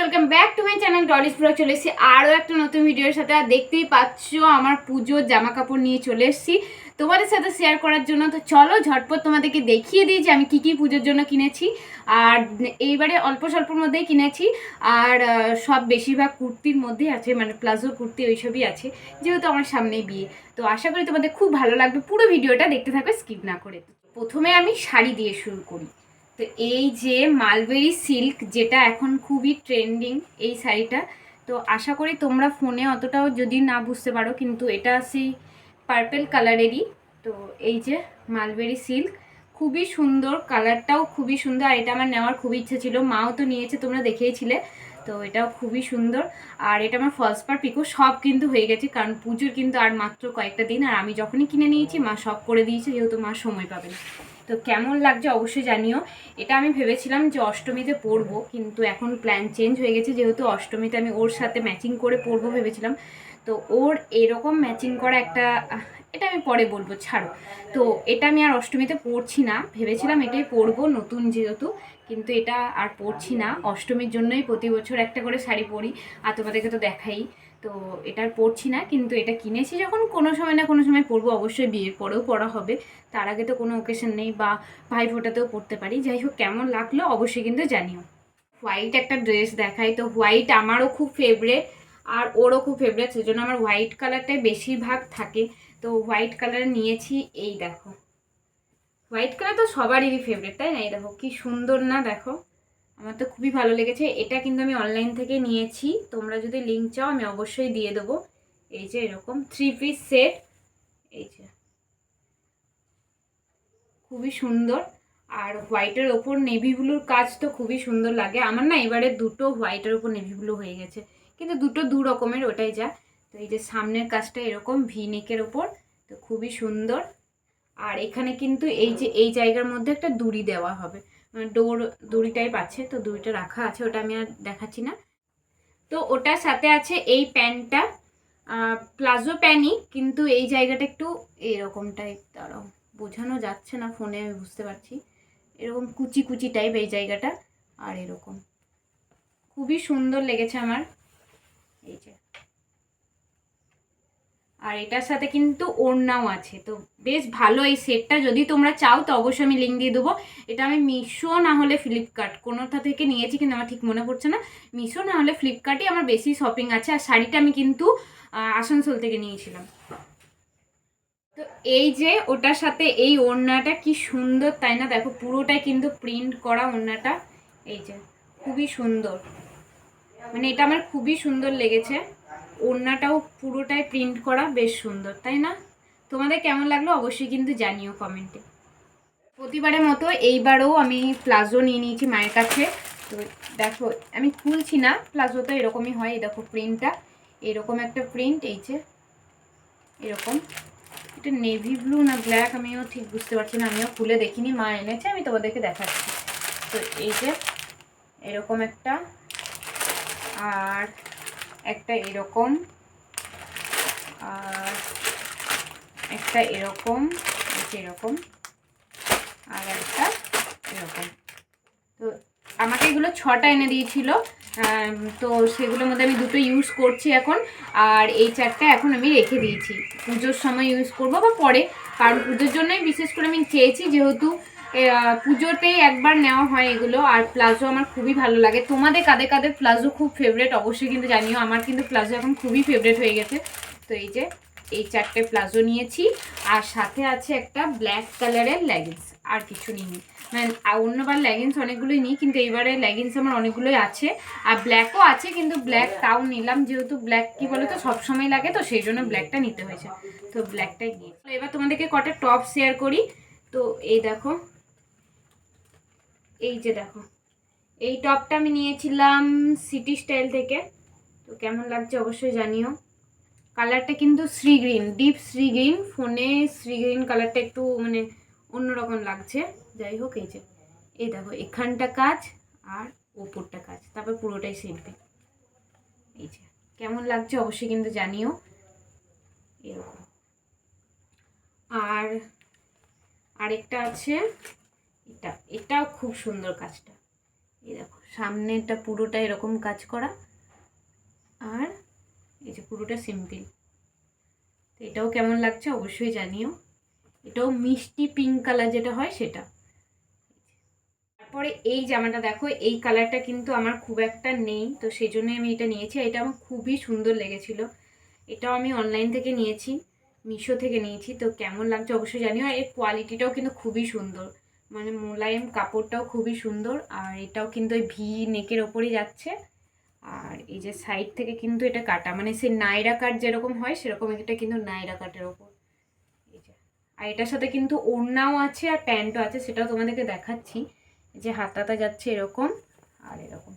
Welcome back to my channel Dolly's blog চলে এসেছি আরও একটা নতুন ভিডিওর সাথে। আর দেখতেই পাচ্ছ, আমার পুজোর জামা কাপড় নিয়ে চলে এসেছি। তোমাদের সাথে শেয়ার করার জন্য তো চলো, ঝটপট তোমাদেরকে দেখিয়ে দিই যে আমি কী কী পুজোর জন্য কিনেছি। আর এইবারে অল্প স্বল্পর মধ্যেই কিনেছি। আর সব বেশিরভাগ কুর্তির মধ্যেই আছে মানে প্লাজো কুর্তি ওইসবই আছে, যেহেতু আমার সামনেই বিয়ে। তো আশা করি তোমাদের খুব ভালো লাগবে। পুরো ভিডিওটা দেখতে থাকবে স্কিপ না করে। প্রথমে আমি শাড়ি দিয়ে শুরু করি। তো এই যে মালবেরি সিল্ক যেটা এখন খুবই ট্রেন্ডিং এই শাড়িটা, তো আশা করি তোমরা ফোনে অতটাও যদি না বুঝতে পারো, কিন্তু এটা সেই পার্পেল কালারেরই তো এই যে মালবেরি সিল্ক খুবই সুন্দর কালারটাও খুবই সুন্দর। আর এটা আমার নেওয়ার খুবই ইচ্ছে ছিল, মাও তো নিয়েছে, তোমরা দেখেইছিলে। তো এটাও খুবই সুন্দর। আর এটা আমার ফার্স্ট পার পিকো সব কিন্তু হয়ে গেছে, কারণ পুজোর কিন্তু আর মাত্র কয়েকটা দিন। আর আমি যখনই কিনে নিয়েছি, মা সব করে দিয়েছে, যেহেতু মা সময় পাবে না। তো কেমন লাগছে অবশ্যই জানিও। এটা আমি ভেবেছিলাম যে অষ্টমীতে পরবো কিন্তু এখন প্ল্যান চেঞ্জ হয়ে গেছে। যেহেতু অষ্টমীতে আমি ওর সাথে ম্যাচিং করে পরবো ভেবেছিলাম, তো ওর এরকম ম্যাচিং করা একটা এটা আমি পরে বলব, ছাড়ো। তো এটা আমি আর অষ্টমীতে পরছি না, ভেবেছিলাম এটাই পরবো নতুন যেহেতু, কিন্তু এটা আর পরছি না। অষ্টমীর জন্যই প্রতি বছর একটা করে শাড়ি পরি, আর তোমাদেরকে তো দেখাই। তো এটা আর পরছি না, কিন্তু এটা কিনেছি যখন কোনো সময় না কোনো সময় পরবো, অবশ্যই বিয়ের পরেও পরা হবে। তার আগে তো কোনো ওকেশন নেই বা ভাই ফোটাতেও পরতে পারি। যাই হোক, কেমন লাগল অবশ্যই কিন্তু জানিও। হোয়াইট একটা ড্রেস দেখাই, তো হোয়াইট আমারও খুব ফেভারেট আর ওরও খুব ফেভারেট সেজন্য আমার হোয়াইট কালারটাই বেশিরভাগ থাকে। তো হোয়াইট কালার নিয়েছি, এই দেখো। হোয়াইট কালার তো সবারই ফেভারেট তাই না? এই দেখো, কি সুন্দর না দেখো? আমার তো খুবই ভালো লেগেছে। এটা কিন্তু আমি অনলাইন থেকে নিয়েছি। তোমরা যদি লিঙ্ক চাও, আমি অবশ্যই দিয়ে দেবো। এই যে এরকম থ্রি পিস সেট এই যে। খুবই সুন্দর। আর হোয়াইটের ওপর নেভি ব্লুর কাজ তো খুবই সুন্দর লাগে। আমার না এবারে দুটো হোয়াইটের ওপর নেভি ব্লু হয়ে গেছে। কিন্তু দুটো দু রকমের, ওটাই যা। তো এই যে সামনের কাজটা এরকম ভি নেকের ওপর, তো খুবই সুন্দর। আর এখানে কিন্তু এই যে, এই জায়গার মধ্যে একটা দড়ি দেওয়া হবে। মানে ডোর, দড়ি টাইপ আছে, তো দড়িটা রাখা আছে, ওটা আমি আর দেখাচ্ছি না। তো ওটার সাথে আছে এই প্যান্টটা প্লাজো প্যানই কিন্তু এই জায়গাটা একটু এরকম টাইপ দাঁড়াও, বোঝানো যাচ্ছে না ফোনে, আমি বুঝতে পারছি। এরকম কুচি কুচি টাইপ এই জায়গাটা, আর এরকম। খুবই সুন্দর লেগেছে আমার। এই যে। আর এটার সাথে কিন্তু ওড়নাও আছে। তো বেশ ভালো এই সেটটা। যদি তোমরা চাও, তো অবশ্যই আমি লিঙ্ক দিয়ে দেবো। এটা আমি মিশো না হলে ফ্লিপকার্ট। কোনোটা থেকে নিয়েছি কিন্তু আমার ঠিক মনে পড়ছে না। মিশো না হলে ফ্লিপকার্টই আমার বেশি শপিং আছে। আর শাড়িটা আমি কিন্তু আসানসোল থেকে নিয়েছিলাম। তো এই যে ওটার সাথে এই ওড়নাটা কি সুন্দর, তাই না? দেখো, পুরোটাই কিন্তু প্রিন্ট করা ওড়নাটা। এই যে, খুবই সুন্দর। মানে এটা আমার খুবই সুন্দর লেগেছে। ওড়নাটাও পুরোটাই প্রিন্ট করা বেশ সুন্দর, তাই না? তোমাদের কেমন লাগল অবশ্যই কিন্তু জানিও কমেন্টে প্রতিবারের মতো এইবারও আমি প্লাজো নিয়ে নিয়েছি মায়ের কাছে। তো দেখো, আমি খুলছি না, প্লাজো তো এরকমই হয়, এই দেখো প্রিন্টটা এরকম একটা প্রিন্ট এই যে, এরকম। এটা নেভি ব্লু না ব্ল্যাক আমিও ঠিক বুঝতে পারছি না, আমিও খুলে দেখিনি, মা এনেছে, আমি তোমাদেরকে দেখাচ্ছি। তো এই যে, এরকম একটা। আর একটা এরকম, আর একটা এরকম এরকম, আর একটা এরকম। তো আমাকে এগুলো ছটা এনে দিয়েছিল তো সেগুলোর মধ্যে আমি দুটো ইউজ করছি এখন, আর এই চারটা এখন আমি রেখে দিয়েছি। পুজোর সময় ইউজ করব বা পরে, কারণ পুজোর জন্যই বিশেষ করে আমি চেয়েছি, যেহেতু পুজোতেই একবার নেওয়া হয় এগুলো আর প্লাজো আমার খুবই ভালো লাগে। তোমাদের কাদের কাদের প্লাজো খুব ফেভারেট অবশ্যই কিন্তু জানিও আমার কিন্তু প্লাজো এখন খুবই ফেভারেট হয়ে গেছে। তো এই যে এই চারটে প্লাজো নিয়েছি আর সাথে আছে একটা ব্ল্যাক কালারের লেগিংস আর কিছু নিইনি। মানে অন্যবার লেগিংস অনেকগুলোই নিই কিন্তু এইবারে লেগিংস আমার অনেকগুলোই আছে। আর ব্ল্যাকও আছে কিন্তু ব্ল্যাক তাও নিলাম যেহেতু ব্ল্যাক কি বলো তো সবসময় লাগে তো সেই জন্য ব্ল্যাকটা নিতে হয়েছে। তো ব্ল্যাকটাই নিয়ে তো এবার তোমাদেরকে কটা টপ শেয়ার করি। তো এই দেখো এই যে দেখো, এই টপটা আমি নিয়েছিলাম সিটি স্টাইল থেকে। তো কেমন লাগছে অবশ্যই জানিও। কালারটা কিন্তু sea green deep sea green ফোনে শ্রী গ্রিন কালারটা একটু মানে অন্যরকম লাগছে। যাই হোক, এই যে, এই দেখো, এখানটা কাজ আর ওপরটা কাজ, তারপর পুরোটাই শিল্পী এই যে, কেমন লাগছে অবশ্যই কিন্তু জানিও। এরকম। আর আরেকটা আছে এটা, এটাও খুব সুন্দর কাজটা। এই দেখো, সামনেটা পুরোটা এরকম কাজ করা। আর এই যে পুরোটা সিম্পল তো এটাও কেমন লাগছে অবশ্যই জানিও। এটাও মিষ্টি পিঙ্ক কালার যেটা হয় সেটা। তারপরে এই জামাটা দেখো, এই কালারটা কিন্তু আমার খুব একটা নেই, তো সেই জন্যই আমি এটা নিয়েছি। এটা আমার খুবই সুন্দর লেগেছিল। এটাও আমি অনলাইন থেকে নিয়েছি, মিশো থেকে নিয়েছি, তো কেমন লাগছে অবশ্যই জানিও। আর এর কোয়ালিটিটাও কিন্তু খুবই সুন্দর। মানে মোলায়েম কাপড়টাও খুবই সুন্দর, আর এটাও কিন্তু ওই ভি নেকের ওপরই যাচ্ছে। আর এই যে সাইড থেকে কিন্তু এটা কাটা মানে সে নাইরা কাট যেরকম হয়, সেরকম এটা কিন্তু নাইরা কাটের ওপর। আর এটার সাথে কিন্তু ওড়নাও আছে আর প্যান্টও আছে, সেটাও তোমাদেরকে দেখাচ্ছি। যে হাতাটা যাচ্ছে এরকম, আর এরকম।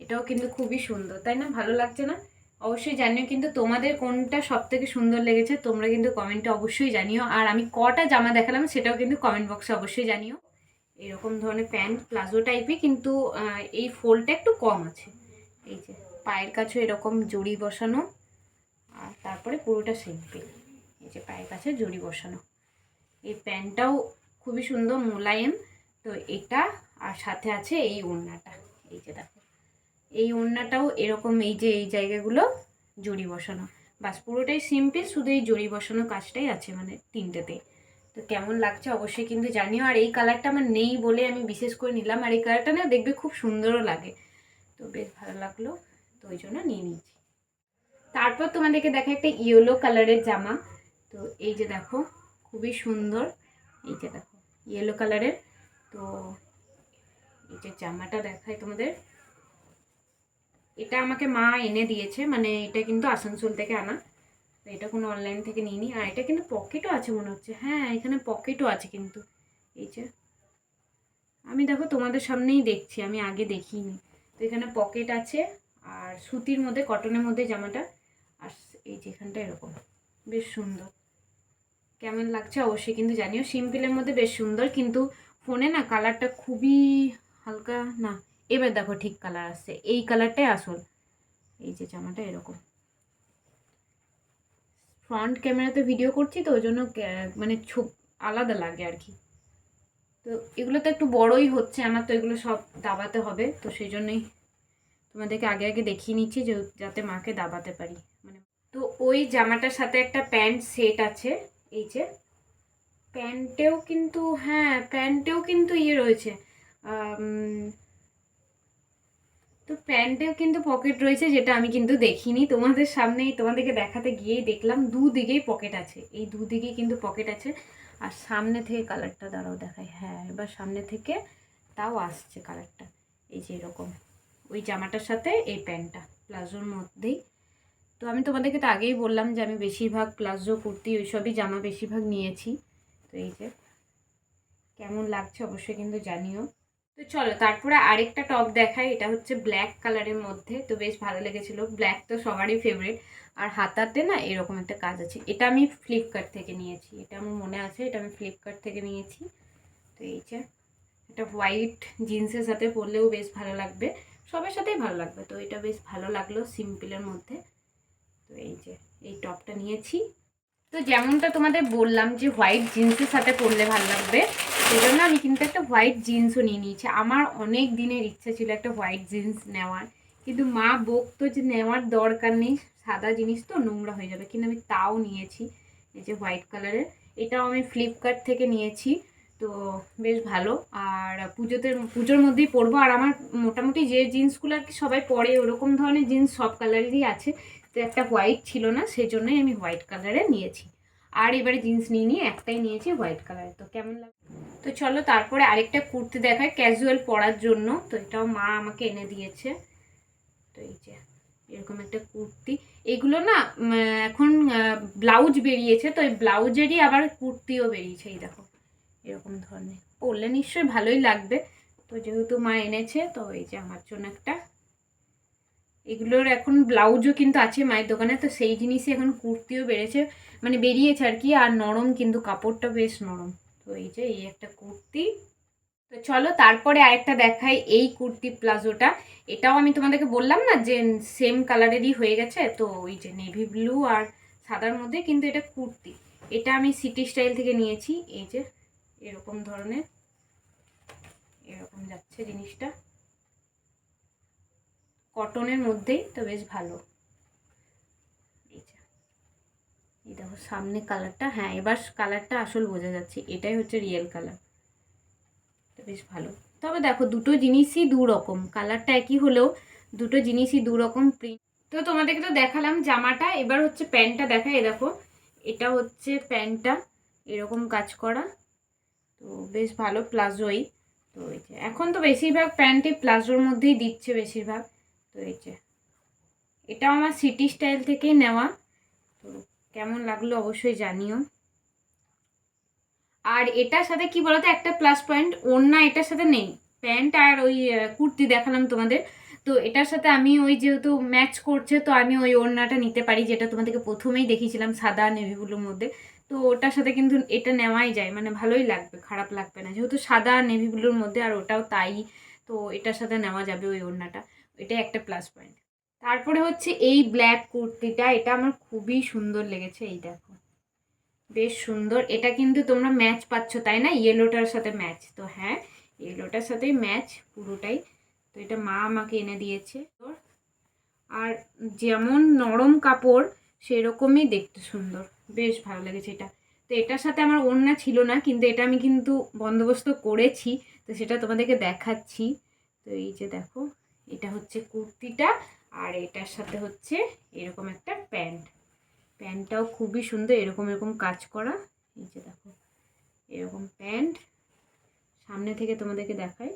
এটাও কিন্তু খুবই সুন্দর, তাই না? ভালো লাগছে না? অবশ্যই জানিও কিন্তু তোমাদের কোনটা সব থেকে সুন্দর লেগেছে, তোমরা কিন্তু কমেন্টে অবশ্যই জানিও। আর আমি কটা জামা দেখালাম, সেটাও কিন্তু কমেন্ট বক্সে অবশ্যই জানিও। এরকম ধরনের প্যান্ট প্লাজো টাইপে কিন্তু এই ফোলটা একটু কম আছে। এই যে, পায়ের কাছে এরকম জড়ি বসানো, আর তারপরে পুরোটা সিম্পল এই যে, পায়ের কাছে জড়ি বসানো। এই প্যান্টটাও খুবই সুন্দর মোলায়েম। তো এটা, আর সাথে আছে এই ওড়নাটা। এই যে দেখো, এই ওড়নাটাও এরকম এই যে, এই জায়গাগুলো জড়ি বসানো। বাস পুরোটাই সিম্পল শুধু এই জড়ি বসানো কাজটাই আছে মানে তিনটেতে তো কেমন লাগছে অবশ্যই কিন্তু জানিও। আর এই কালারটা আমার নেই বলে আমি বিশেষ করে নিলাম। আর এই কালারটা না দেখবে খুব সুন্দরও লাগে। তো বেশ ভালো লাগল। তো ওই জন্য নিয়ে নিয়েছি। তারপর তোমাদেরকে দেখা একটা ইয়েলো কালারের জামা। তো এই যে দেখো, খুবই সুন্দর। এই যে দেখো ইয়েলো কালারের তো এই যে জামাটা দেখায় তোমাদের। এটা আমাকে মা এনে দিয়েছে। মানে এটা কিন্তু আসানসোল থেকে আনা। এটা কোনো অনলাইন থেকে নিইনি। আর এটা কিন্তু পকেটও আছে মনে হচ্ছে। হ্যাঁ এখানে পকেটও আছে কিন্তু। এই যে, আমি দেখো তোমাদের সামনেই দেখছি, আমি আগে দেখিনি। তো এখানে পকেট আছে, আর সুতির মধ্যে কটনের মধ্যে জামাটা। আর এই যেখানটা এরকম। বেশ সুন্দর। কেমন লাগছে অবশ্যই কিন্তু জানিও। সিম্পলের মধ্যে বেশ সুন্দর, কিন্তু ফোনে না কালারটা খুবই হালকা, না, এবার দেখো ঠিক কালার আসছে। এই কালারটাই আসল। এই যে জামাটা এরকম। ফ্রন্ট ক্যামেরাতে ভিডিও করছি তো ওই জন্য মানে ছুপ আলাদা লাগে আর কি। তো এগুলো তো একটু বড়ই হচ্ছে, আমার তো এগুলো সব দাবাতে হবে, তো সেই জন্যই তোমাদেরকে আগে আগে দেখিয়ে নিচ্ছি যে, যাতে মাকে দাবাতে পারি। মানে তো ওই জামাটার সাথে একটা প্যান্ট সেট আছে, এই যে। প্যান্টেও কিন্তু হ্যাঁ প্যান্টেও কিন্তু ইয়ে রয়েছে। তো প্যান্টেও কিন্তু পকেট রয়েছে, যেটা আমি কিন্তু দেখিনি। তোমাদের সামনেই তোমাদেরকে দেখাতে গিয়েই দেখলাম, দুদিকেই পকেট আছে। এই দুদিকেই কিন্তু পকেট আছে। আর সামনে থেকে কালারটা দাঁড়াও দেখায় হ্যাঁ এবার সামনে থেকে তাও আসছে কালারটা। এই যে এরকম। ওই জামাটার সাথে এই প্যান্টটা, প্লাজোর মধ্যেই। তো আমি তোমাদেরকে তো আগেই বললাম যে আমি বেশিরভাগ প্লাজো, কুর্তি ওইসবই জামা বেশিরভাগ নিয়েছি। তো এই যে, কেমন লাগছে অবশ্যই কিন্তু জানিও। তো চলো, তারপরে আরেকটা টপ দেখাই, এটা হচ্ছে ব্ল্যাক কালারের মধ্যে। তো বেশ ভালো লেগেছিল ব্ল্যাক তো সবারই ফেভারিট আর হাতাতে না এরকম একটা কাজ আছে। এটা আমি ফ্লিপকার্ট থেকে নিয়েছি। এটা আমার মনে আছে, এটা আমি ফ্লিপকার্ট থেকে নিয়েছি। তো এই যে, এটা হোয়াইট জিন্সের সাথে পরলেও বেশ ভালো লাগবে। সবার সাথেই ভালো লাগবে। তো এটা বেশ ভালো লাগল সিম্পলের মধ্যে। তো এই যে, এই টপটা নিয়েছি। তো যেমনটা তোমাদের বললাম যে হোয়াইট জিন্সের সাথে পরলে ভালো লাগবে সেই জন্য আমি কিন্তু একটা হোয়াইট জিন্সও নিয়ে নিয়েছি। আমার অনেক দিনের ইচ্ছা ছিল একটা হোয়াইট জিন্স নেওয়ার। কিন্তু মা বকতো যে নেওয়ার দরকার নেই, সাদা জিনিস তো নোংরা হয়ে যাবে। কিন্তু আমি তাও নিয়েছি, এই যে হোয়াইট কালারের এটাও আমি ফ্লিপকার্ট থেকে নিয়েছি, তো বেশ ভালো। আর পুজোতে, পুজোর মধ্যেই পরবো। আর আমার মোটামুটি যে জিন্সগুলো আর কি সবাই পরে, ওরকম ধরনের জিন্স সব কালারেরই আছে। তো একটা হোয়াইট ছিল না সেই জন্যই আমি হোয়াইট কালারে নিয়েছি। আর এবারে জিন্স নিয়ে নিয়ে একটাই নিয়েছি হোয়াইট কালারের। তো কেমন লাগে তো চলো তারপরে আরেকটা কুর্তি দেখায় ক্যাজুয়াল পরার জন্য। তো এটাও মা আমাকে এনে দিয়েছে। তো এই যে, এরকম একটা কুর্তি। এগুলো না এখন ব্লাউজ বেরিয়েছে। তো এই ব্লাউজেরই আবার কুর্তিও বেরিয়েছে। এই দেখো, এরকম ধরনের। পরলে নিশ্চয়ই ভালোই লাগবে। তো যেহেতু মা এনেছে, তো এই যে আমার জন্য একটা এগুলোর এখন ব্লাউজও কিন্তু আছে মায়ের দোকানে, তো সেই জিনিসই এখন কুর্তিও বেড়েছে। মানে বেরিয়েছে আর কি, আর নরম কিন্তু, কাপড়টা বেশ নরম। তো এই যে, এই একটা কুর্তি। তো চলো, তারপরে আরেকটা দেখাই এই কুর্তি প্লাজোটা। এটাও আমি তোমাদেরকে বললাম না যে সেম কালারেরই হয়ে গেছে? তো ওই যে নেভি ব্লু আর সাদার মধ্যে কিন্তু এটা কুর্তি। এটা আমি সিটি স্টাইল থেকে নিয়েছি। এই যে, এরকম ধরনের, এরকম যাচ্ছে জিনিসটা। কটনের মধ্যেই তো বেশ ভালো। এই দেখো সামনে কালারটা হ্যাঁ এবার কালারটা আসল বোঝা যাচ্ছে, এটাই হচ্ছে রিয়েল কালার। এটা বেশ ভালো। তবে দেখো, দুটো জিনিসই দু রকম কালারটা একই হলেও দুটো জিনিসই দু রকম প্রিন্ট। তো তোমাদেরকে তো দেখালাম জামাটা, এবার হচ্ছে প্যান্টটা দেখা এ দেখো, এটা হচ্ছে প্যান্টটা, এরকম কাজ করা। তো বেশ ভালো প্লাজোই। তো এখন তো বেশিরভাগ প্যান্টই প্লাজোর মধ্যেই দিচ্ছে বেশিরভাগ। তো এই যে এটা আমার সিটি স্টাইল থেকেই নেওয়া। তো কেমন লাগল অবশ্যই জানিও। আর এটার সাথে কি বলতো, একটা প্লাস পয়েন্ট ওড়না এটার সাথে নেই। প্যান্ট আর ওই কুর্তি দেখালাম তোমাদের। তো এটার সাথে আমি ওই যেহেতু ম্যাচ করছে, তো আমি ওই ওড়নাটা নিতে পারি, যেটা তোমাদেরকে প্রথমেই দেখিয়েছিলাম সাদা নেভি ব্লুর মধ্যে। তো ওটার সাথে কিন্তু এটা নেওয়াই যায় মানে ভালোই লাগবে, খারাপ লাগবে না। যেহেতু সাদা নেভি ব্লুর মধ্যে, আর ওটাও তাই, তো এটার সাথে নেওয়া যাবে ওই ওড়নাটা। এটাই একটা প্লাস পয়েন্ট তারপরে হচ্ছে এই ব্ল্যাক কুর্তিটা, এটা আমার খুবই সুন্দর লেগেছে, এই দেখো। বেশ সুন্দর। এটা কিন্তু তোমরা ম্যাচ পাচ্ছ, তাই না? ইয়েলোটার সাথে ম্যাচ তো হ্যাঁ ইয়েলোটার সাথেই ম্যাচ পুরোটাই। তো এটা মা আমাকে এনে দিয়েছে। আর যেমন নরম কাপড়, সেরকমই দেখতে সুন্দর। বেশ ভালো লেগেছে এটা। তো এটার সাথে আমার ওড়না ছিল না, কিন্তু এটা আমি কিন্তু বন্দোবস্ত করেছি। তো সেটা তোমাদেরকে দেখাচ্ছি। তো এই যে দেখো এটা হচ্ছে কুর্তিটা আর এটার সাথে হচ্ছে এরকম একটা প্যান্ট। প্যান্টটাও খুবই সুন্দর, এরকম এরকম কাজ করা। এই যে দেখো, এরকম প্যান্ট। সামনে থেকে তোমাদেরকে দেখাই।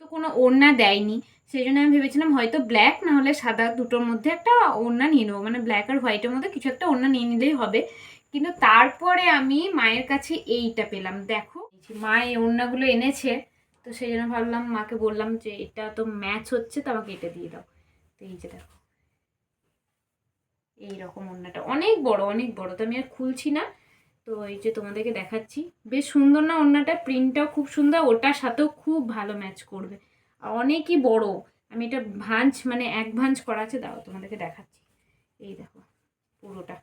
তো কোনো ওড়না দেয়নি সেই জন্য আমি ভেবেছিলাম হয়তো ব্ল্যাক, না হলে সাদা দুটোর মধ্যে একটা ওড়না নিয়ে নেব। মানে ব্ল্যাক আর হোয়াইটের মধ্যে কিছু একটা ওড়না নিয়ে নিলেই হবে। কিন্তু তারপরে আমি মায়ের কাছে এইটা পেলাম। দেখো মা এই ওড়নাগুলো এনেছে তো সেই জন্য ভাবলাম, মাকে বললাম যে এটা তো ম্যাচ হচ্ছে, তো আমাকে এটা দিয়ে দাও। তো এই যে দেখো, এই রকম ওড়নাটা। অনেক বড় অনেক বড়। তো আমি আর খুলছি না। তো এই যে তোমাদেরকে দেখাচ্ছি। বেশ সুন্দর না ওড়নাটা? প্রিন্টটাও খুব সুন্দর, ওটার সাথেও খুব ভালো ম্যাচ করবে। আর অনেকই বড়। আমি এটা ভাঁজ মানে এক ভাঁজ করা আছে, দাও তোমাদেরকে দেখাচ্ছি। এই দেখো, পুরোটা।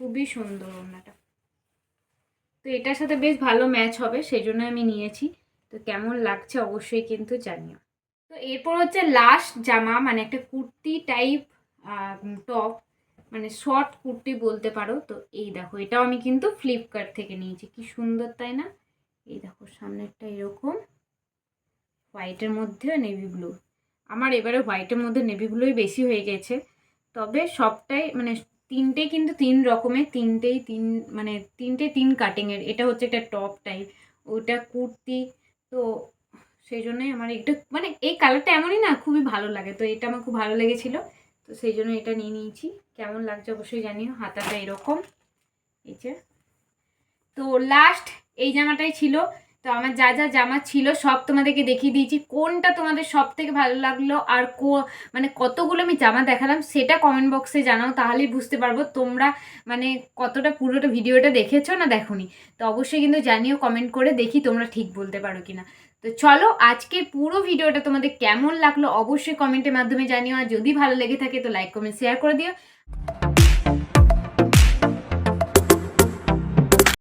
খুবই সুন্দর ওড়নাটা। তো এটার সাথে বেশ ভালো ম্যাচ হবে, সেই জন্য আমি নিয়েছি। তো কেমন লাগছে অবশ্যই কিন্তু জানিও। তো এরপর হচ্ছে লাস্ট জামা মানে একটা কুর্তি টাইপ টপ মানে শর্ট কুর্তি বলতে পারো। তো এই দেখো, এটাও আমি কিন্তু ফ্লিপকার্ট থেকে নিয়েছি। কি সুন্দর, তাই না? এই দেখো, সামনেরটা এরকম। হোয়াইটের মধ্যে নেভি ব্লু আমার এবারে হোয়াইটের মধ্যে নেভি ব্লুই বেশি হয়ে গেছে। তবে সবটাই মানে তিনটে কিন্তু তিন রকমের, তিনটেই তিন মানে তিনটে তিন কাটিংয়ের এটা হচ্ছে একটা টপ টাইপ ওটা কুর্তি তো সেই জন্যই আমার এটা মানে এই কালারটা এমনই না, খুবই ভালো লাগে। তো এটা আমার খুব ভালো লেগেছিলো। তো সেই জন্য এটা নিয়ে নিয়েছি। কেমন লাগছে অবশ্যই জানিও, হাতাটা এরকম। এই যে। তো লাস্ট এই জামাটাই ছিল। তো আমার যা যা জামা ছিল সব তোমাদেরকে দেখিয়ে দিয়েছি। কোনটা তোমাদের সব থেকে ভালো লাগল আর কো মানে কতগুলো আমি জামা দেখালাম সেটা কমেন্ট বক্সে জানাও, তাহলেই বুঝতে পারব তোমরা মানে কতটা পুরোটা ভিডিওটা দেখেছ না দেখোনি। তো অবশ্যই কিন্তু জানিও কমেন্ট করে দেখি তোমরা ঠিক বলতে পারো কি না তো চলো আজকের পুরো ভিডিওটা তোমাদের কেমন লাগল অবশ্যই কমেন্টের মাধ্যমে জানিও, আর যদি ভালো লেগে থাকে তো লাইক কমেন্ট শেয়ার করে দিও।